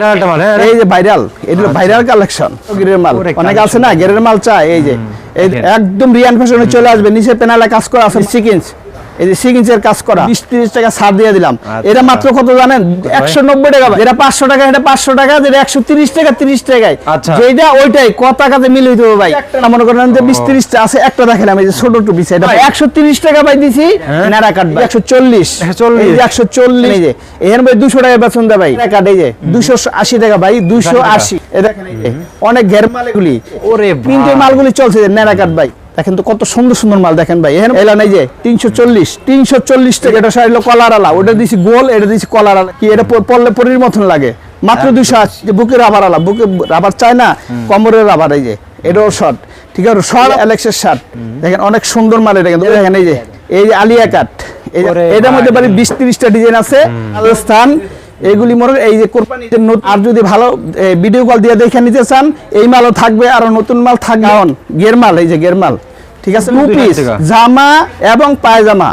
হ্যাঁ, এই যে ভাইরাল এগুলো ভাইরাল কালেকশন গিরের মাল। অনেক আছে না গিরের মাল চাই এই যে। এই একদম রিয়ান ফ্যাশনে চলে আসবে নিচে পেনালে কাজ করা আছে সিকিন্স এই যে সিকিন্সের কাজ করা। বিশ তিরিশ টাকা ছাড় দিয়ে দিলাম। আচ্ছা। এটা মাত্র কত জানেন? একশো নব্বই টাকা যেটা পাঁচশো টাকা এটা পাঁচশো টাকা যেটা একশো তিরিশ টাকা তিরিশ টাকায়। আচ্ছা। যেটা ওইটাই ক টাকাতে দেবো ভাই? একটা মনে করেন যে বিশ তিরিশটা আছে একটা এই যে ছোট টু পিস। এটা একশো তিরিশ টাকা দিছি নারা কাট একশো চল্লিশ। 140 একশো চল্লিশ। এই যে। ভাই দুশো টাকা বেতন দেয় ভাই। কাট এই যে। দুশো আশি টাকা ভাই দুশো আশি। দেখেন অনেক ঘের মাল এগুলি ওরে ভাই। মালগুলি চলছে নেড়া কাট ভাই। দেখেন তো কত সুন্দর সুন্দর মাল দেখেন ভাই। এখানে এলান এই যে তিনশো চল্লিশ তিনশো চল্লিশ টাকা এটা সাইলো কলার আলা ওটা দিছি গোল এটা দিছি কলার আলা। কি এটা প- পরলে পরির মতন লাগে? মাত্র দুশো আশি যে বুকে রাবার আলা বুকে রাবার চায় না কোমরের রাবার এই যে এটাও শর্ট। ঠিক আছে শর্ট অ্যালেক্সের শার্ট দেখেন অনেক সুন্দর মাল এটা কিন্তু দেখেন এই যে এই যে আলিয়া কাট এটার মধ্যে। বাড়ি বিশ তিরিশটা ডিজাইন আছে রাজস্থান। এগুলি মনে হয় এই যে নতুন আর যদি ভালো ভিডিও কল দিয়ে দেখে নিতে চান এই মালও থাকবে আর নতুন মাল থাকবে। এখন গের মাল এই যে গের মাল ঠিক আছে? টু পিস জামা এবং পায়জামা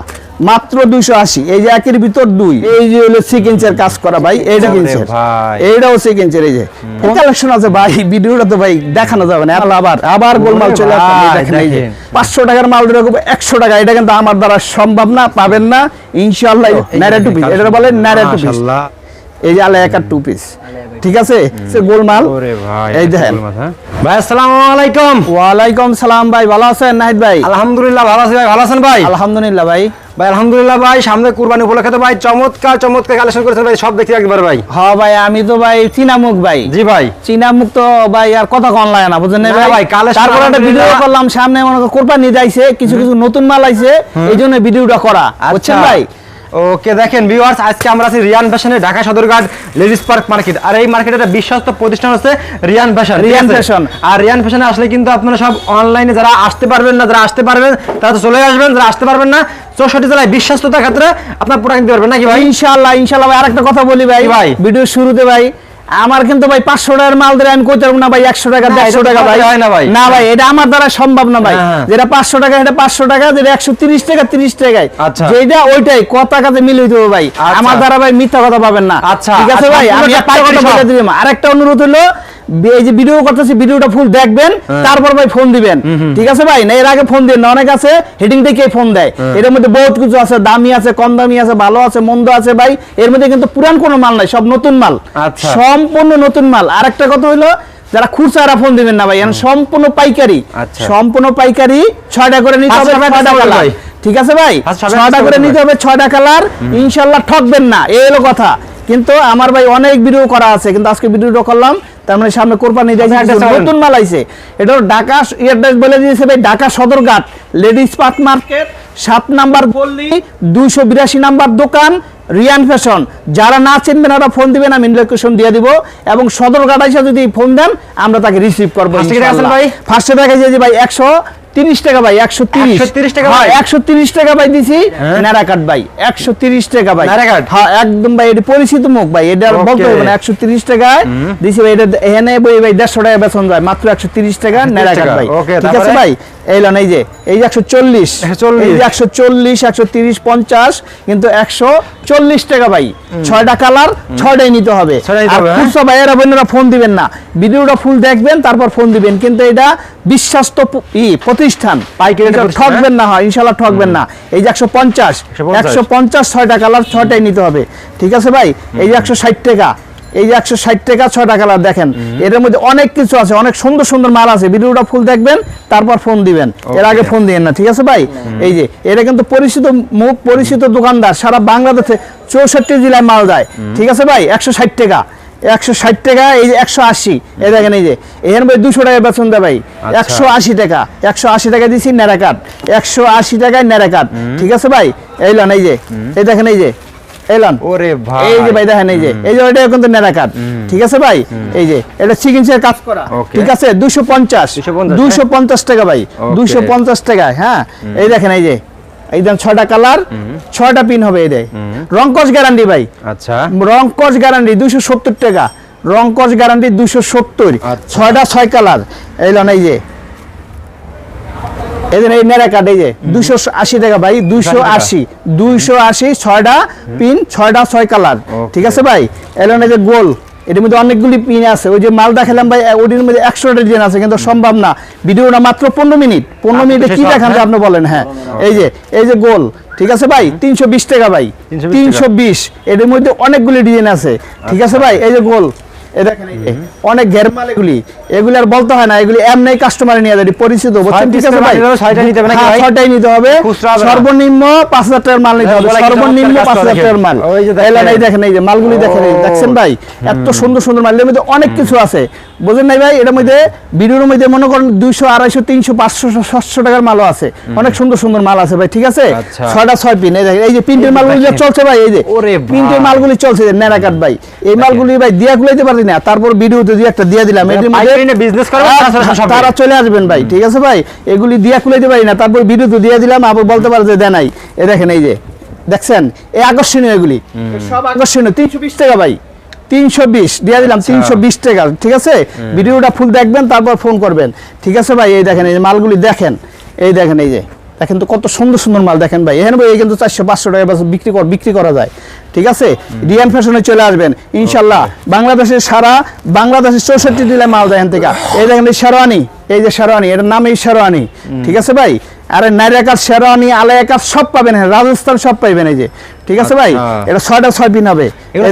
মাত্র দুইশো আশি। এই যে একের ভিতর দুই। এই যে হলো সিকেন্সের কাজ করা ভাই এইটা ওরে কিনছে ভাই। এইটাও সিকেন্সের এই যে। কালেকশন আছে ভাই ভিডিওটা তো ভাই দেখানো যাবে না আবার আবার গোলমাল চলে আসছে। এই যে পাঁচশো টাকার মাল দিলে একশো টাকা। এটা কিন্তু আমার দ্বারা সম্ভব না পাবেন না। ইনশাল্লাহ নাইরা টু পিস এটা বলে নাইরা টু পিস এই যে আলে একার টু পিস ঠিক আছে? সে গোলমাল। ওরে ভাই এই দেখেন। হ্যাঁ। ভাই আসসালামু আলাইকুম। ওয়ালাইকুম সালাম ভাই ভালো আছেন? নাহিদ ভাই। আলহামদুলিল্লাহ ভালো আছি ভাই ভালো আছেন ভাই? আলহামদুলিল্লাহ ভাই। ভাই আলহামদুলিল্লাহ ভাই সামনে কুরবানি উপলক্ষে তো ভাই চমৎকার চমৎকার কালেকশন করেছেন ভাই সব দেখি একবার ভাই। হ ভাই আমি তো ভাই চীনামুখ ভাই। জি ভাই। চীনামুখ তো ভাই আর কথা কন লাগে না বুঝেন ভাই? ভাই, collection তারপর একটা ভিডিও করলাম সামনে মনে করো কোরবানি যাইছে কিছু কিছু নতুন মাল আইছে এই জন্য ভিডিওটা করা বুঝছেন ভাই? ওকে দেখেন ভিউয়ার্স আজকে আমরা আছি রিয়ান ফ্যাশনে Dhaka Sadarghat ladies park market আর এই মার্কেটের একটা বিশ্বস্ত প্রতিষ্ঠান হচ্ছে রিয়ান ফ্যাশন রিয়ান? ফ্যাশন। আর রিয়ান ফ্যাশনে আসলে কিন্তু আপনারা সব অনলাইনে যারা আসতে পারবেন না যারা আসতে পারবেন তারা তো চলে আসবেন যারা আসতে পারবেন না চৌষট্টি জেলায় বিশ্বস্ততার ক্ষেত্রে আপনার পুরো কিনতে পারবেন নাকি ভাই ইনশাল্লাহ ইনশাল্লাহ ভাই আরেকটা কথা বলি ভাই ভাই? ভিডিও শুরুতে ভাই আমার কিন্তু ভাই পাঁচশো টাকার মাল দিলে আমি কইতে পারব না ভাই একশো টাকা দেড়শো এটা টাকা ভাই না ভাই। না ভাই এটা আমার দ্বারা সম্ভব না ভাই হ্যাঁ, হ্যাঁ। যেটা পাঁচশো টাকা এটা পাঁচশো টাকা যেটা একশো তিরিশ টাকা তিরিশ টাকায় আচ্ছা। যেটা ওইটাই ক টাকাতে মিলিয়ে দেবো ভাই আচ্ছা। আমার দ্বারা ভাই মিথ্যা কথা পাবেন না আচ্ছা, ঠিক আছে আচ্ছা, ভাই আমি একটা একটা কথা বলে দিলাম আরেকটা অনুরোধ হলো এই যে ভিডিও করতেছি ভিডিওটা ফুল দেখবেন। তারপর ভাই ফোন দিবেন। ঠিক আছে ভাই? না এর আগে ফোন দিন অনেক আছে হেডিং থেকে ফোন দেয়। এর মধ্যে বহুত কিছু আছে দামি আছে কম দামি আছে ভালো আছে মন্দ আছে ভাই। এর মধ্যে কিন্তু পুরান কোনো মাল নাই সব নতুন মাল। সম্পূর্ণ নতুন মাল। আরেকটা কথা হইল যারা খুচরা ফোন দিবেন না ভাই সম্পূর্ণ পাইকারি। আচ্ছা। সম্পূর্ণ পাইকারি ছয়টা করে নিতে হবে। ঠিক আছে ভাই? ছয়টা করে নিতে হবে ছয়টা কালার। ইনশাল্লাহ ঠকবেন না এই হলো কথা। কিন্তু আমার ভাই অনেক ভিডিও করা আছে কিন্তু আজকে ভিডিওটা করলাম তার মানে সামনে কোরবানি নতুন মাল আইছে। এটা ঢাকা এড্রেস বলে দিয়েছে ভাই Dhaka Sadarghat ladies park market সাত নাম্বার গল্লি দুইশো বিরাশি নাম্বার দোকান রিয়ান ফ্যাশন। যারা না চিনবেন ওরা ফোন দিবেন আমি লোকেশন দিয়ে দিব। এবং সদরঘাট এসে যদি ফোন দেন আমরা তাকে রিসিভ করব? ফার্স্টে দেখা যায় যে ভাই একশো তিরিশ টাকা ভাই একশো তিরিশ। 130 টাকা ভাই? একশো তিরিশ টাকা ভাই দিছি হ্যাঁ? নারা কাট ভাই একশো তিরিশ টাকা ভাই। নারা কাট? হ্যাঁ একদম ভাই এটা পরিচিত মুখ ভাই এটা আর বলতে হবে না একশো তিরিশ টাকায় দিছি ভাই এটা এখানে বই ভাই দেড়শো টাকা বেতন যায় মাত্র একশো তিরিশ টাকা নারা কাট ভাই। ঠিক আছে ভাই? এই লন এই যে এই যে একশো চল্লিশ 140 এই যে একশো চল্লিশ একশো তিরিশ পঞ্চাশ কিন্তু একশো চল্লিশ টাকা ভাই। ছয়টা কালার ছয়টাই নিতে হবে। হ্যাঁ? খুচরা ভাইয়েরা বোনেরা ফোন দিবেন না। ভিডিওটা ফুল দেখবেন তারপর ফোন দিবেন। কিন্তু এটা বিশ্বাস্ত ই প্রতিষ্ঠান। পাইকারি ঠকবেন না হয় ইনশাল্লাহ ঠকবেন না। এই যে একশো পঞ্চাশ একশো পঞ্চাশ। ছয়টা কালার ছয়টাই নিতে হবে। ঠিক আছে ভাই? এই যে একশো ষাট টাকা। এই যে একশো ষাট টাকা ছয়টা কালার দেখেন। এর মধ্যে অনেক কিছু আছে অনেক সুন্দর সুন্দর মাল আছে। ভিডিওটা ফুল দেখবেন তারপর ফোন দিবেন। এর আগে ফোন দিবেন না ঠিক আছে ভাই? এই যে এটা কিন্তু পরিচিত মুখ পরিচিত দোকানদার সারা বাংলাদেশে চৌষট্টি জেলায় মাল যায় ঠিক আছে ভাই? একশো ষাট টাকা একশো ষাট টাকা এই যে একশো আশি এই দেখেন এই যে এখানে ভাই দুশো টাকা বেতন দেয় ভাই। আচ্ছা। একশো আশি টাকা একশো আশি টাকা দিছি নেড়া কাট একশো আশি টাকায় নেড়া কাঠ ঠিক আছে ভাই? এইলন এই যে এই দেখেন এই যে এলন। ওরে ভাই। এই যে ভাই দেখেন এই যে। এই যে ওইটা কিন্তু নেড়া কাট ঠিক আছে ভাই? এই যে এটা চিকিৎসার কাজ করা। ঠিক আছে? দুশো পঞ্চাশ। 250, টাকা ভাই। Okay. দুশো পঞ্চাশ টাকায় হ্যাঁ? এই দেখেন এই যে। এই দেন ছয়টা কালার ছয়টা পিন হবে এই দেয় রংকস গ্যারান্টি ভাই। আচ্ছা। রংকস গ্যারান্টি দুশো সত্তর টাকা। রংকস গ্যারান্টি দুশো সত্তর। আচ্ছা। ছয়টা ছয় কালার। এইলন এই যে। যে এই নেড়া এই যে আশি টাকা ভাই দুশো আশি দুইশো আশি ছয়টা পিন ছয়টা ছয় কালার ঠিক আছে ভাই? এলন এই যে গোল এটার মধ্যে অনেকগুলি পিন আছে। ওই যে মাল দেখালাম ভাই ওটির মধ্যে একশোটা ডিজাইন আছে কিন্তু সম্ভব না। ভিডিওটা মাত্র পনেরো মিনিট পনেরো মিনিটে কি দেখান হ্যাঁ? আপনি বলেন হ্যাঁ। এই যে এই যে গোল ঠিক আছে ভাই? তিনশো বিশ টাকা ভাই তিনশো বিশ এটার মধ্যে অনেকগুলি ডিজাইন আছে ঠিক আছে ভাই? এই যে গোল দেখেন অনেক ঘেরমাল এগুলি এগুলি। আর বলতে হয় না এগুলি এমনি কাস্টমার নিয়ে যায় পরিচিত বুঝছেন? ঠিক আছে ভাই? নিতে নিতে হবে নাকি হ্যাঁ, ভাই? ছয়টাই নিতে হবে। সর্বনিম্ন হাজার টাকার মাল নিতে হ্যাঁ, হবে সর্বনিম্ন চমৎকার পাঁচ কাজ হাজার করা টাকার মাল। ওই যে দেখেন। এই দেখেন। এই যে মালগুলি দেখেন। দেখছেন ভাই? এত সুন্দর সুন্দর মাল এর মধ্যে অনেক কিছু আছে। বুঝেন নাই ভাই? মধ্যে ভিডিওর মধ্যে মনে করেন দুইশো আড়াইশো তিনশো পাঁচশো সাতশো টাকার মালও আছে। অনেক সুন্দর সুন্দর মাল আছে ভাই ঠিক আছে? আচ্ছা। ছয়টা ছয় পিন। এই দেখেন এই যে প্রিন্টের মালগুলি চলছে ভাই এই যে ভাই। মালগুলি চলছে নেড়াকাট ভাই। এই মালগুলি ভাই দিয়া খুলাইতে পারি না তারপর একটা দিয়ে দিলাম। এটির মধ্যে তারা চলে আসবেন ভাই ঠিক আছে ভাই? এগুলি দিয়া খুলাইতে পারি না তারপর ভিডিওতে দিয়ে দিলাম আবার বলতে পারে যে দেয় এ দেখেন এই যে দেখছেন? এই আকর্ষণীয় এগুলি। সব আকর্ষণীয়। তিনশো বিশ টাকা ভাই তিনশো বিশ দিয়ে দিলাম তিনশো বিশ টাকা ঠিক আছে? ভিডিওটা ফুল দেখবেন তারপর ফোন করবেন। ঠিক আছে ভাই এই দেখেন এই যে মালগুলি দেখেন। এই দেখেন এই যে। দেখেন তো কত সুন্দর সুন্দর মাল দেখেন ভাই। এখানে ভাই এই কিন্তু চারশো পাঁচশো টাকা বিক্রি কর বিক্রি করা যায়। ঠিক আছে? রিয়ান ফ্যাশনে চলে আসবেন ইনশাল্লাহ। বাংলাদেশের সারা বাংলাদেশের চৌষট্টি জেলায় মাল দেখেন থেকে। এই দেখেন এই শেরওয়ানি এই যে শেরওয়ানি এটার নাম এই শেরওয়ানি। ঠিক আছে ভাই? আরে নাইরাকাত শেরওয়ানি আলায়াকাত সব পাবেন হ্যাঁ রাজস্থান সব পাইবেন এই যে। ঠিক আছে ভাই? আচ্ছা। এটা ছয়টা ছয় পিন হবে। এগুলো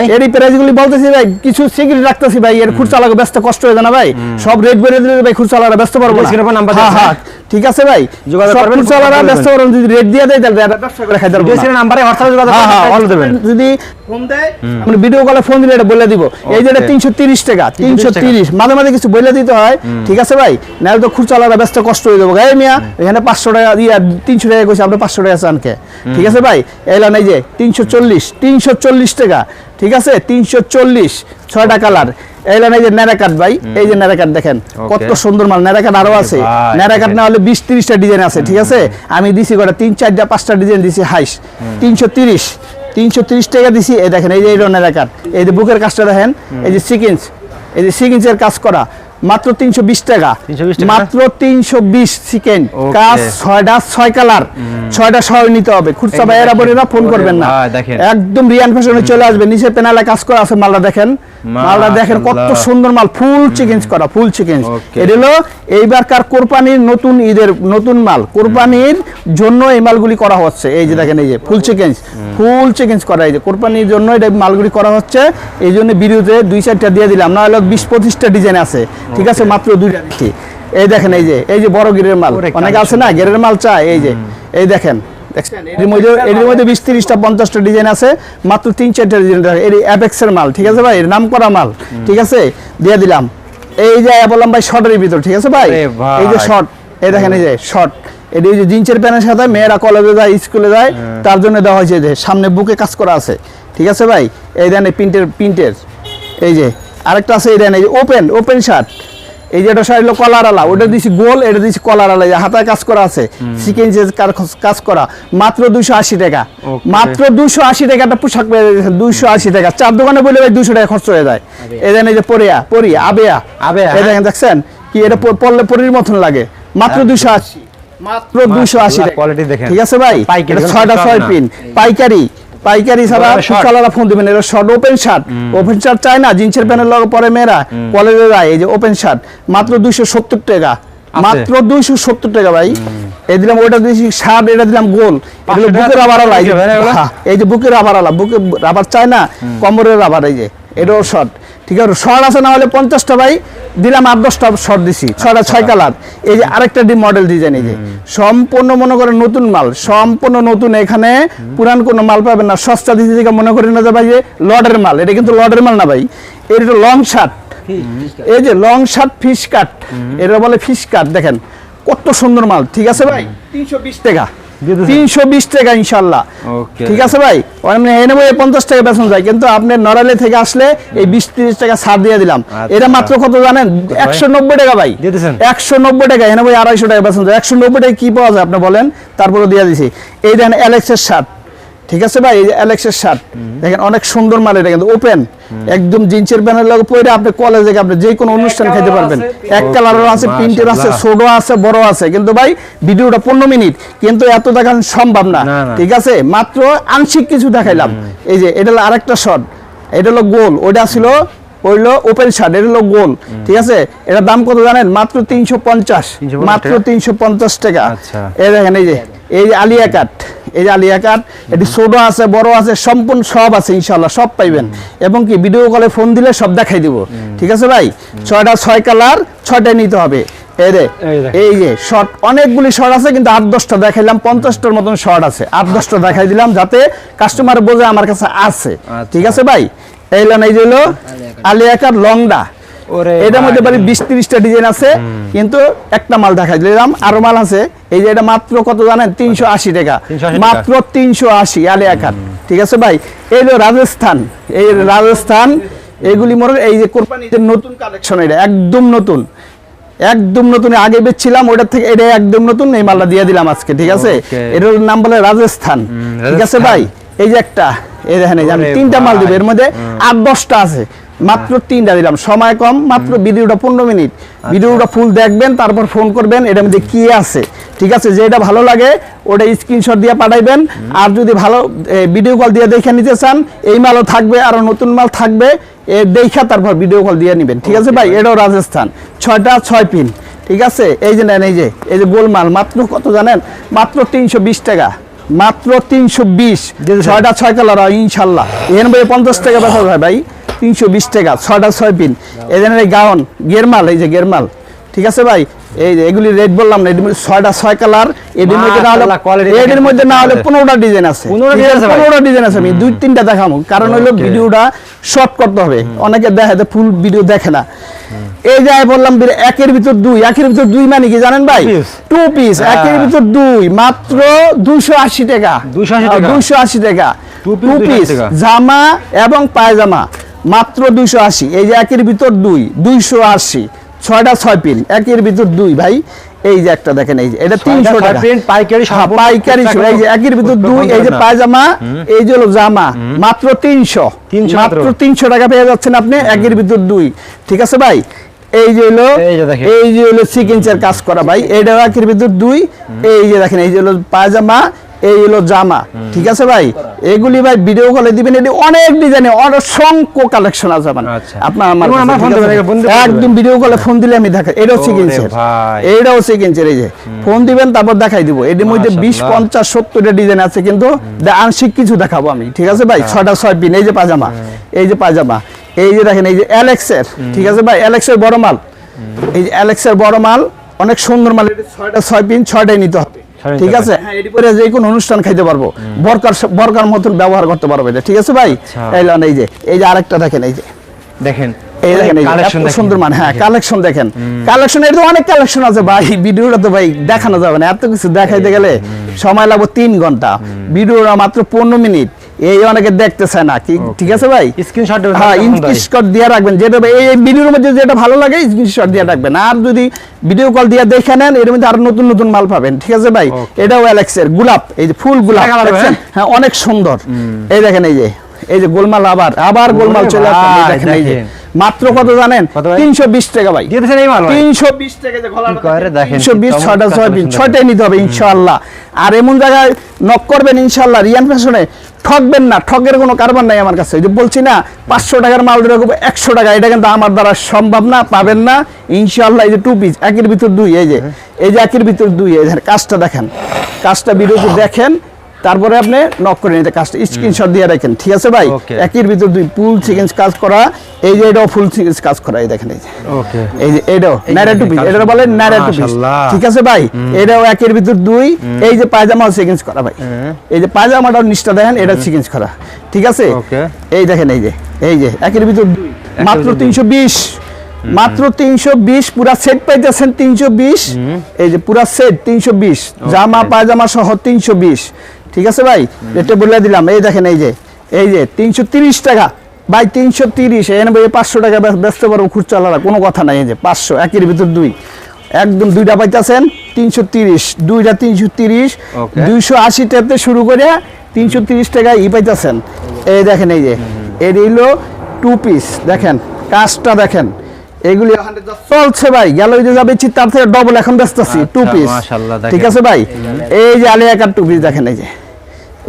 এই? এর প্রাইসগুলি বলতেছি ভাই? কিছু সিকিউরিটি রাখতেছি ভাই এর খুচরা লাগবে ব্যস্ত কষ্ট হয়ে না ভাই। সব রেট বেড়ে দিলে ভাই খুচরা লাগা ব্যস্ত পারব হ্যাঁ হ্যাঁ ঠিক আছে ভাই। যোগাযোগ সব করবেন, খুচরা লাগা ব্যস্ত পারবেন যদি রেট দিয়ে দেয় তাহলে ব্যবসা করে পারব ভিডিও নাম্বারে হোয়াটসঅ্যাপে যোগাযোগ হ্যাঁ হ্যাঁ অল দেবেন যদি ফোন দেয় আপনি ভিডিও কলে ফোন দিলে এটা বলে দিব। এই যে এটা Okay. তিনশো তিরিশ টাকা। তিনশো তিরিশ। মাঝে মাঝে কিছু বলে দিতে হয় ঠিক আছে ভাই? নাহলে তো খুচরা লাগা ব্যস্ত কষ্ট হয়ে যাব। গায়ে মিয়া এখানে পাঁচশো টাকা দিয়ে তিনশো টাকা কইছে আপনি পাঁচশো টাকা চান কে? ঠিক আছে ভাই? এলাম এই যে তিনশো চল্লিশ তিনশো চল্লিশ টাকা। ঠিক আছে? তিনশো চল্লিশ ছয়টা কালার। এলাম এই যে ন্যাড়াকাট ভাই এই যে ন্যাড়াকাট দেখেন কত. সুন্দর মাল ন্যাড়াকাট আরও আছে। ভাই, ন্যাড়াকাট না হলে বিশ তিরিশটা ডিজাইন আছে ঠিক আছে? আমি দিছি কটা তিন চারটা পাঁচটা ডিজাইন দিছি হাইস তিনশো তিরিশ তিনশো তিরিশ টাকা দিছি এই দেখেন এই যে এই এলাকার এই যে বুকের কাজটা দেখেন এই যে সিকিন্স এই যে সিকিন্সের কাজ করা। মাত্র তিনশো বিশ টাকা। মাত্র তিনশো বিশ Okay. কাজ ছয়টা ছয় কালার। ছয়টা সহ নিতে হবে। খুচরা ভাইয়েরা বোনেরা ফোন করবেন না। একদম রিয়ান ফ্যাশনে চলে আসবে। নিচে পেনালে কাজ করা আছে মালটা দেখেন। মালটা দেখেন কত সুন্দর মাল। ফুল চিকেন্স করা ফুল Okay. এটা হলো এইবারকার কোরবানির নতুন ঈদের নতুন মাল। কোরবানির জন্য এই মালগুলি করা হচ্ছে। এই যে দেখেন এই যে ফুল চিকেন্স। ফুল চিকেন্স করা এই যে কোরবানির জন্য এটা মালগুলি করা হচ্ছে। এই জন্য ভিডিওতে দুই চারটা দিয়ে দিলাম। না হলে বিশ পঁচিশটা ডিজাইন আছে। ঠিক আছে মাত্র দুইটা দিচ্ছি এই দেখেন এই যে এই যে বড় গিরের মাল। অনেকে আছে না গিরের মাল চায় এই যে। এই দেখেন দেখছেন? মধ্যে এর মধ্যে বিশ তিরিশটা পঞ্চাশটা ডিজাইন আছে মাত্র তিন চারটা ডিজাইন এর অ্যাপেক্সের মাল ঠিক আছে ভাই? এর নাম করা মাল ঠিক আছে? দিয়ে দিলাম। এই যে বললাম ভাই শর্টের ভিতর ঠিক আছে ভাই? এই যে শর্ট এই দেখেন এই যে শর্ট এটা যে জিন্সের প্যান্টের সাথে মেয়েরা কলেজে যায় স্কুলে যায় তার জন্য দেওয়া হয়েছে যে সামনে বুকে কাজ করা আছে ঠিক আছে ভাই? এই দেন এই প্রিন্টের প্রিন্টের এই যে আরেকটা আছে এই দেন এই যে ওপেন ওপেন শার্ট এই যে এটা হলো কলার আলা ওটা দিছি গোল এটা দিছি কলার আলা এই হাতায় কাজ করা আছে সিকেন্সের কাজ করা। মাত্র দুইশো আশি টাকা। মাত্র দুইশো আশি টাকা একটা পোশাক পেয়ে যাচ্ছেন দুইশো আশি টাকা। চার দোকানে বলে ভাই দুইশো টাকা খরচ হয়ে যায়। এই দেন এই যে পরিয়া পরিয়া আবেয়া। আবেয়া, এই হ্যাঁ। দেখেন দেখছেন? কি এটা প- পরলে পরির মতন লাগে। মাত্র দুইশো আশি। মাত্র দুইশো আশি দেখেন। ঠিক আছে ভাই? ছয়টা ছয় পিন। পাইকারি। পাইকারি ছাড়া শুকালারা ফোন দিবেন। এটা short open shirt open shirt চাই না জিন্সের প্যান্টের লগে পরে মেয়েরা কলেজে যায়। এই যে ওপেন শার্ট মাত্র দুইশো সত্তর টাকা। মাত্র দুইশো সত্তর টাকা ভাই। এই দিলাম ওটা দিয়েছি শার্ট এটা দিলাম গোল। এগুলো বুকে বুকের রাবার আলা এই যে- বুকে রাবার আলা বুকে রাবার চাই না কোমরের রাবার এই যে। এটাও শর্ট ঠিক আছে? শর্ট আছে না হলে পঞ্চাশটা ভাই দিলাম আট দশটা শর্ট দিছি। ছয়টা ছয় কালার। এই যে আরেকটা ডি মডেল ডিজাইন এই যে। সম্পূর্ণ মনে করেন নতুন মাল সম্পূর্ণ নতুন এখানে পুরান কোনো মাল পাবেন না। সস্তা দিতে থেকে মনে করেন না যে ভাই যে লডের মাল। এটা কিন্তু লডের মাল না ভাই। এটা লং শার্ট এই যে লং শার্ট ফিশ কাট এটা বলে ফিশ কাট দেখেন। কত সুন্দর মাল ঠিক আছে ভাই? তিনশো বিশ টাকা। টাকা ইনশাল্লাহ। ঠিক আছে ভাই? আমি এনে বই পঞ্চাশ টাকা বেতন যায় কিন্তু আপনি নড়াইলে থেকে আসলে এই বিশ তিরিশ টাকা ছাড় দিয়ে দিলাম। আচ্ছা। এটা মাত্র কত জানেন? একশো নব্বই টাকা ভাই। দিয়ে দিছেন? একশো নব্বই টাকা টাকা বেতন যায় টাকা কি পাওয়া যায় আপনি বলেন? তারপরে দিয়ে দিছি। এই দেন অ্যালেক্সের শার্ট ঠিক আছে ভাই? এই যে অ্যালেক্সের শার্ট দেখেন অনেক সুন্দর মাল এটা কিন্তু ওপেন একদম জিন্সের প্যান্টের লগে পরে আপনি কলেজে আপনি যে কোনো অনুষ্ঠান খেতে পারবেন। এক কালারের আছে প্রিন্টের আছে। ছোট আছে বড় আছে। কিন্তু ভাই ভিডিওটা পনেরো মিনিট কিন্তু এত দেখান সম্ভব না। ঠিক আছে? মাত্র আংশিক কিছু দেখাইলাম। এই যে এটা হলো আরেকটা শট এটা হলো গোল ওইটা ছিল ওইলো ওপেন শার্ট এটা হলো গোল। ঠিক আছে? এটার দাম কত জানেন? মাত্র তিনশো পঞ্চাশ? মাত্র তিনশো পঞ্চাশ টাকা। আচ্ছা। এই দেখেন এই যে এই যে আলিয়া কাট। এই যে আলিয়া এটি ছোট আছে বড় আছে সম্পূর্ণ সব আছে ইনশাল্লাহ সব পাইবেন। এবং কি ভিডিও কলে ফোন দিলে সব দেখাই দিব। ঠিক আছে ভাই? ছয়টা ছয় কালার ছয়টায় নিতে হবে। এই রে এই যে শর্ট অনেকগুলি শর্ট আছে কিন্তু আট দশটা দেখাইলাম পঞ্চাশটার মতন শর্ট আছে। আট দশটা দেখাই দিলাম যাতে কাস্টমার বোঝে আমার কাছে আছে। আচ্ছা। ঠিক আছে ভাই? এই এই যে হলো আলিয়া কাট লংডা। এটার মধ্যে। বাড়ি বিশ তিরিশটা ডিজাইন আছে কিন্তু একটা মাল দেখাই দিলাম আরও মাল আছে এই যে এটা মাত্র কত জানেন? তিনশো আশি টাকা। মাত্র তিনশো আশি আলিয়া কাট ঠিক আছে ভাই? এই হলো রাজস্থান। এই রাজস্থান। এগুলি মনে এই যে কোরবানিদের নতুন কালেকশন এটা একদম নতুন। একদম নতুন আগে বেচছিলাম ওটার থেকে এটা একদম নতুন এই মালটা দিয়ে দিলাম আজকে ঠিক আছে? এটার নাম বলে রাজস্থান। ঠিক আছে ভাই? এই যে একটা এই দেখেন এই যে আমি তিনটা মাল দিব এর মধ্যে আট দশটা আছে। মাত্র তিনটা দিলাম। সময় কম মাত্র ভিডিওটা পনেরো মিনিট। আচ্ছা। ভিডিওটা ফুল দেখবেন তারপর ফোন করবেন এটার মধ্যে কি আছে। ঠিক আছে যেটা ভালো লাগে ওটা স্ক্রিনশট দিয়ে পাঠাইবেন। আর যদি ভালো ভিডিও কল দিয়ে দেখে নিতে চান এই মালও থাকবে আরও নতুন মাল থাকবে এ দেখা তারপর ভিডিও কল দিয়ে নেবেন। ঠিক আছে ভাই? এটাও রাজস্থান। ছয়টা ছয় পিন ঠিক আছে? এই যে নেন এই যে এই যে গোলমাল মাত্র কত জানেন? মাত্র তিনশো বিশ টাকা। মাত্র তিনশো বিশ। ছয়টা ছয় কালার হয় ইনশাল্লাহ। এর মধ্যে পঞ্চাশ টাকা বেচা যায় ভাই। তিনশো বিশ টাকা ছয়টা ছয় পিন। এই এই গাউন গেরমাল এই যে গেরমাল। ঠিক আছে ভাই? এই এগুলি রেট বললাম না এটির মধ্যে ছয়টা ছয় কালার এটির মধ্যে না হলে এটির মধ্যে না হলে। পনেরোটা ডিজাইন আছে। 15টা design আছে ভাই? পনেরোটা ডিজাইন আছে আমি দুই তিনটা দেখাবো। কারণ হলো ভিডিওটা শর্ট করতে হবে। অনেকে দেখে ফুল ভিডিও দেখে না। এই যে বললাম একের ভিতর দুই একের ভিতর দুই মানে কি জানেন ভাই? টু পিস হ্যাঁ। একের ভিতর দুই মাত্র দুইশো আশি টাকা। 280 টাকা? দুইশো আশি টাকা। টু পিস জামা এবং পায়জামা। মাত্র দুইশো আশি এই যে একের ভিতর দুই দুইশো আশি ছয়টা ছয় পিন একের ভিতর দুই ভাই এই যে একটা দেখেন এই যে এটা তিনশো টাকা পাইকারি হ্যাঁ, পাইকারি এই যে একের ভিতর দুই এই যে পায়জামা এই যে হলো জামা মাত্র তিনশো মাত্র। তিনশো টাকা পেয়ে যাচ্ছেন আপনি একের ভিতর দুই ঠিক আছে ভাই এই যে হলো এই যে হলো সিকেন্সের কাজ করা ভাই এইটা একের ভিতর দুই এই যে দেখেন এই যে হলো পায়জামা এই হলো জামা ঠিক আছে ভাই? এগুলি ভাই ভিডিও কলে দিবেন এটি অনেক ডিজাইনে অসংখ্য কালেকশন আছে আচ্ছা। আপনার আমার। একদম ভিডিও কলে ফোন দিলে আমি দেখাই এটাও ভাই। এইটাও সিকেন্সের এই যে। ফোন দিবেন তারপর দেখাই দিব। এটির মধ্যে বিশ। পঞ্চাশ সত্তরটা ডিজাইন আছে কিন্তু দে- আংশিক কিছু দেখাবো আমি ঠিক আছে ভাই? ছয়টা ছয় পিন এই যে পাজামা। এই যে পাজামা। এই যে দেখেন এই যে অ্যালেক্সের ঠিক আছে ভাই? অ্যালেক্সের বড় মাল। এই যে অ্যালেক্সের বড় মাল অনেক সুন্দর মাল এটা ছয়টা ছয় পিন ছয়টাই নিতে হবে। ঠিক আছে? হ্যাঁ এটি পরে যে কোনো অনুষ্ঠান খাইতে পারব। বরকার বরকার মতন ব্যবহার করতে পারব এটা ঠিক আছে ভাই? আচ্ছা। এই লন এই যে এই যে আরেকটা দেখেন এই যে। দেখেন। এই দেখেন এই যে, কালেকশন সুন্দর মানে হ্যাঁ কালেকশন দেখেন। কালেকশন এর তো অনেক কালেকশন আছে ভাই ভিডিওটা তো ভাই দেখানো যাবে না এত কিছু দেখাইতে গেলে সময় লাগবে তিন ঘণ্টা। ভিডিওটা মাত্র পনেরো মিনিট। এই অনেকে দেখতেছে না কি ঠিক আছে ভাই? স্ক্রিনশট হ্যাঁ স্ক্রিনশট দিয়ে রাখবেন যেটা এই ভিডিওর মধ্যে যেটা ভালো লাগে স্ক্রিনশট দিয়ে রাখবেন। আর যদি ভিডিও কল দিয়ে দেখে নেন এর মধ্যে আরও নতুন নতুন মাল পাবেন ঠিক আছে ভাই? এটাও অ্যালেক্সের গোলাপ এই যে ফুল গোলাপ? হ্যাঁ অনেক সুন্দর। এই দেখেন এই যে। এই যে গোলমাল আবার আবার গোলমাল চলে আসছে। মাত্র কত জানেন? তিনশো বিশ টাকা ভাই? তিনশো বিশ টাকা তিনশো বিশ ছয়টা ছয় বিশ ছয়টাই নিতে হবে ইনশাআল্লাহ। আর এমন জায়গায় নক করবেন ইনশাআল্লাহ। রিয়ান ফ্যাশনে ঠকবেন না ঠকের কোনো কারবার নাই আমার কাছে। যে বলছি না পাঁচশো টাকার মাল দিলে একশো টাকা। এটা কিন্তু আমার দ্বারা সম্ভব না পাবেন না। ইনশাআল্লাহ এই যে টু পিস একের ভিতর দুই এই যে এই যে একের ভিতর দুই এই কাজটা দেখেন। কাজটা ভিডিওতে দেখেন। তারপরে আপনি নক করে নিতে কাজটা স্ক্রিনশট দিয়ে রাখেন। ঠিক আছে ভাই? একের ভিতর দুই ফুল সিকেন্স কাজ করা এই যে এটাও ফুল সিকেন্স কাজ করা এই দেখেন এই যে। ওকে এই যে এটাও নাইরা টু পিস এটা বলে নাইরা টু পিস ঠিক আছে ভাই? এটাও একের ভিতর দুই এই যে পায়জামা সিকেন্স করা ভাই। এই যে পায়জামাটাও নিচটা দেখেন এটা সিকেন্স করা। ঠিক আছে. এই দেখেন এই যে এই যে একের ভিতর দুই। মাত্র ভিতর দুই। তিনশো বিশ। মাত্র তিনশো বিশ পুরা সেট পাইতেছেন তিনশো বিশ। এই যে পুরা সেট তিনশো বিশ। জামা পায়জামা সহ তিনশো বিশ। ঠিক আছে ভাই? এটা বলে দিলাম। এই দেখেন এই যে এই যে তিনশো তিরিশ টাকা। ভাই তিনশো তিরিশ এনে ভাই পাঁচশো টাকা বেচ- বেচতে পারব খুচরা আলাদা কোনো কথা নাই এই যে পাঁচশো একের ভিতর দুই। একদম দুইটা পাইতেছেন তিনশো তিরিশ দুইটা তিনশো তিরিশ. দুইশো আশিটাতে শুরু করে তিনশো তিরিশ টাকা ই পাইতেছেন। এই দেখেন এই যে এর হইল টু পিস দেখেন কাজটা দেখেন। এগুলি চলছে ভাই গেল যে যাবে তার থেকে ডবল এখন বেচতেছি টু আচ্ছা, পিস ঠিক আছে ভাই? এই যে। আলে একার টু পিস দেখেন এই যে।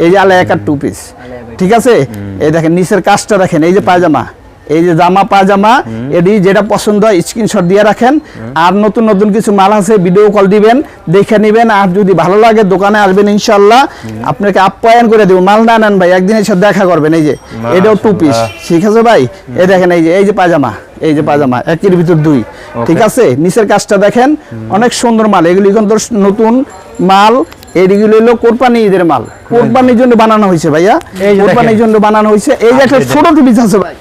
এই যে আলে একার টু পিস ঠিক আছে? এই দেখেন নিচের কাজটা দেখেন এই যে পায়জামা। এই যে জামা পায়জামা এটি যেটা পছন্দ হয় স্ক্রিনশট দিয়ে রাখেন। আর নতুন নতুন কিছু মাল আছে ভিডিও কল দিবেন দেখে নেবেন। আর যদি ভালো লাগে দোকানে আসবেন ইনশাল্লাহ আপনাকে আপ্যায়ন করে দেবো। মাল না নেন ভাই একদিন এসে দেখা করবেন এই যে। এটাও টু পিস ঠিক আছে ভাই? এই দেখেন এই যে এই যে পায়জামা এই যে পায়জামা একের ভিতর দুই। ঠিক আছে? নিচের কাজটা দেখেন অনেক সুন্দর মাল। এগুলি কিন্তু নতুন মাল এইগুলো হলো কোরবানি ঈদের মাল। কোরবানির জন্য বানানো হয়েছে ভাইয়া। কোরবানির জন্য বানানো হয়েছে। এই যে একটা ছোট টু পিস আছে ভাই।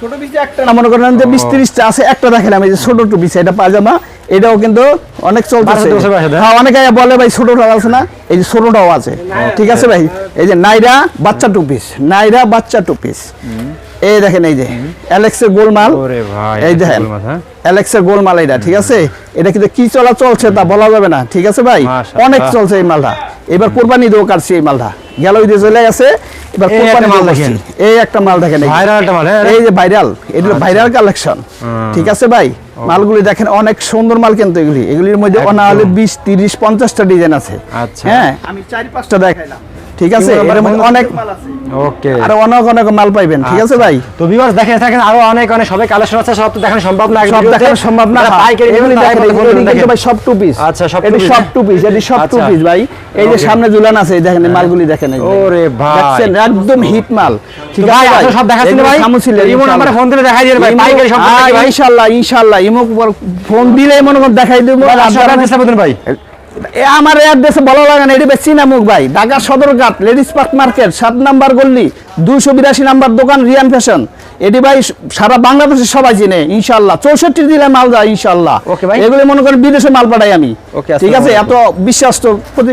ছোট পিসে একটা না মনে করেন যে বিশ তিরিশটা আছে একটা দেখালাম এই যে ছোট টু পিস এটা পায়জামা। এটাও কিন্তু অনেক চলতেছে। হ্যাঁ? অনেকে বলে ভাই ছোটটাও আছে না এই যে ছোটটাও আছে। ঠিক আছে ভাই? এই যে নাইরা বাচ্চা টুপিস নাইরা বাচ্চা টু পিস। এই দেখেন এই যে অ্যালেক্সের গোলমাল। এই দেখেন হ্যাঁ? অ্যালেক্সের গোলমাল এটা ঠিক আছে? এটা কিন্তু কি চলা চলছে তা বলা যাবে না ঠিক আছে ভাই? অনেক চলছে এই মালটা। এবার কোরবানি দেবো কাটছি এই মালটা। গেল ঈদে চলে গেছে এবার কোরবানি একটা মাল দেখেন। এই একটা মাল দেখেন এই যে। ভাইরাল হ্যাঁ এই যে ভাইরাল ভাইরাল কালেকশন ঠিক আছে ভাই? মালগুলি দেখেন অনেক সুন্দর মাল কিন্তু এগুলি। এগুলির মধ্যে। অনাহলে বিশ তিরিশ পঞ্চাশটা ডিজাইন আছে। আচ্ছা। হ্যাঁ? আমি চারি পাঁচটা দেখাইলাম। ঠিক আছে? অনেক ওকে। আরও অনেক অনেক মাল পাইবেন ঠিক আছে ভাই? তো ভিউয়ার্স দেখে থাকেন আরও অনেক অনেক সবাই কালেকশন আছে সব তো দেখানো সম্ভব না সব দেখানো সম্ভব না পাইকারি এগুলি নেবেন, দেখেন তারা এগুলি দেখেন, কিন্তু ভাই সব টু পিস আচ্ছা, সব এটি সব হ্যাঁ? টু পিস এটি সব টু আচ্ছা। পিস ভাই। এই যে সামনে ঝুলান আছে এই দেখেন মালগুলি দেখেন ওরে ভাই। দেখছেন একদম হিট মাল। ঠিক তো ভাই, সব দেখাচ্ছেন না ভাই? ইমো নাম্বারে ফোন দিলে দেখাই ভাই, পাইকারি সব দেখাই ভাই। ইনশাআল্লাহ ইনশাআল্লাহ ইমো ফোন দিলে মনে করেন দেখাই দেবো আর আপনারা- address টা বলুন ভাই। এ আমার অ্যাড্রেসে বলা লাগে না এটি চিনা মুখ ভাই। Dhaka Sadarghat ladies park market সাত নাম্বার গল্লি দুইশো বিরাশি নাম্বার দোকান রিয়ান ফ্যাশন। এটি ভাই সারা বাংলাদেশে সবাই চিনে ইনশাল্লাহ চৌষট্টি দিলে মাল যায় ইনশাল্লাহ এগুলো ভাই। এগুলো মনে করেন বিদেশে মাল পাঠাই আমি। ঠিক আছে এত বিশ্বাস তো